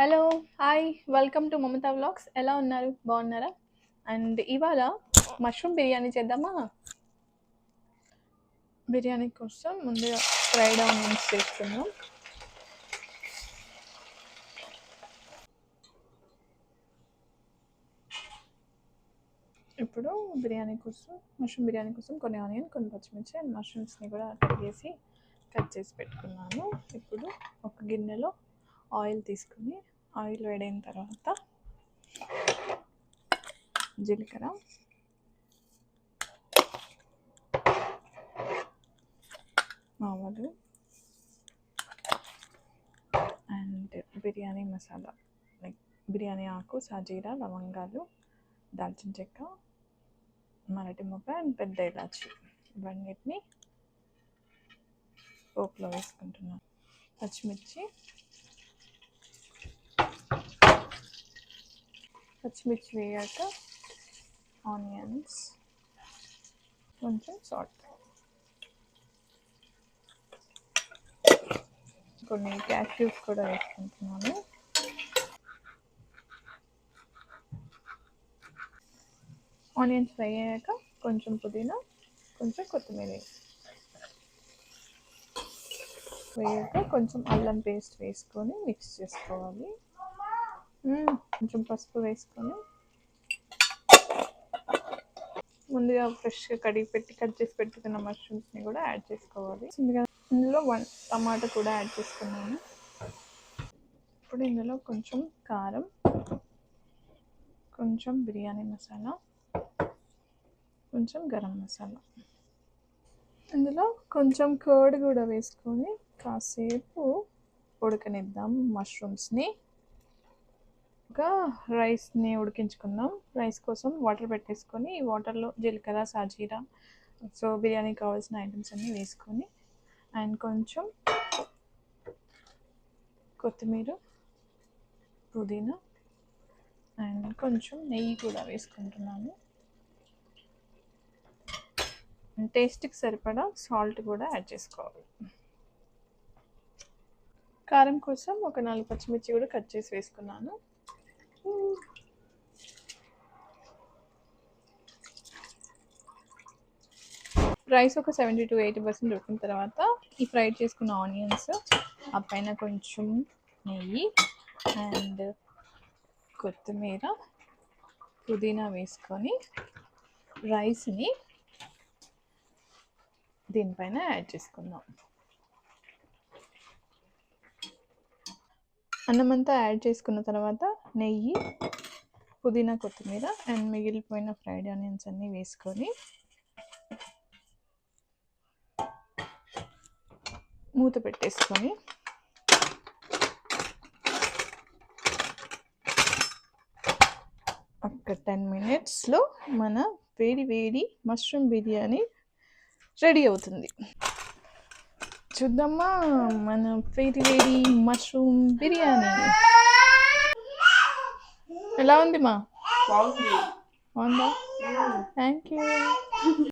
Hello hi welcome to Mamata vlogs ఎలా ఉన్నారు? బాగున్నారా? అండ్ ఇవాళ మష్రూమ్ బిర్యానీ చేద్దామా? బిర్యానీ కోసం ముందుగా ఫ్రైడ్ ఆనియన్స్ చేస్తున్నాం ఇప్పుడు బిర్యానీ కోసం మష్రూమ్ బిర్యానీ కోసం కొన్ని ఆనియన్ కొన్ని పచ్చిమిర్చి అండ్ మష్రూమ్స్ని కూడా కట్ చేసి కట్ చేసి పెట్టుకున్నాను. ఇప్పుడు ఒక గిన్నెలో ఆయిల్ తీసుకుని ఆయిల్ వేడైన తర్వాత జీలకర్ర. ఆవాలు అండ్ బిర్యానీ మసాలా లైక్ బిర్యానీ ఆకు సాజీరా లవంగాలు దాల్చిన చెక్క మరటి మొక్క అండ్ పెద్ద ఇలాచి. ఇవన్నిటిని పోపులో వేసుకుంటున్నాను. పచ్చిమిర్చి పచ్చిమిర్చి వేయాక ఆనియన్స్ కొంచెం సాల్ట్. కొన్ని క్యాష్యూస్ కూడా వేసుకుంటున్నాను. ఆనియన్స్ ఫ్రై అయ్యాక కొంచెం పుదీనా కొంచెం కొత్తిమీర వేయాక కొంచెం అల్లం పేస్ట్ వేసుకొని మిక్స్ చేసుకోవాలి. కొంచెం పసుపు వేసుకొని. ముందుగా ఫ్రెష్గా కడిగి పెట్టి కట్ చేసి పెట్టుకున్న మష్రూమ్స్ని కూడా యాడ్ చేసుకోవాలి. ముందుగా ఇందులో వన్ టమాటా కూడా యాడ్ చేసుకున్నాను. ఇప్పుడు ఇందులో కొంచెం కారం కొంచెం బిర్యానీ మసాలా కొంచెం గరం మసాలా. ఇందులో కొంచెం కర్డ్ కూడా వేసుకొని కాసేపు ఉడకనిద్దాం మష్రూమ్స్ని. ఇంకా రైస్ని ఉడికించుకుందాం. రైస్ కోసం వాటర్ పెట్టేసుకొని ఈ వాటర్లో జీలకర్ర సాజీరా సో బిర్యానీకి కావాల్సిన ఐటమ్స్ అన్నీ వేసుకొని అండ్ కొంచెం కొత్తిమీర పుదీనా అండ్ కొంచెం నెయ్యి కూడా వేసుకుంటున్నాను. టేస్ట్కి సరిపడా సాల్ట్ కూడా యాడ్ చేసుకోవాలి. కారం కోసం ఒక నాలుగు పచ్చిమిర్చి కూడా కట్ చేసి వేసుకున్నాను. రైస్ ఒక సెవెంటీ టు ఎయిటీ పర్సెంట్ ఉడికిన తర్వాత ఈ ఫ్రై చేసుకున్న ఆనియన్స్ ఆ పైన కొంచెం నెయ్యి అండ్ కొత్తిమీర పుదీనా వేసుకొని రైస్ని దీనిపైన యాడ్ చేసుకుందాం. అన్నం అంతా యాడ్ చేసుకున్న తర్వాత నెయ్యి పుదీనా కొత్తిమీర అండ్ మిగిలిపోయిన ఫ్రైడ్ ఆనియన్స్ అన్నీ వేసుకొని మూత పెట్టేసుకొని ఒక టెన్ మినిట్స్లో మన వేడి వేడి మష్రూమ్ బిర్యానీ రెడీ అవుతుంది. చూద్దామా మన వేడి వేడి మష్రూమ్ బిర్యానీ. ఎలా ఉంది మా? బాగుంది. బాగుందా? Thank you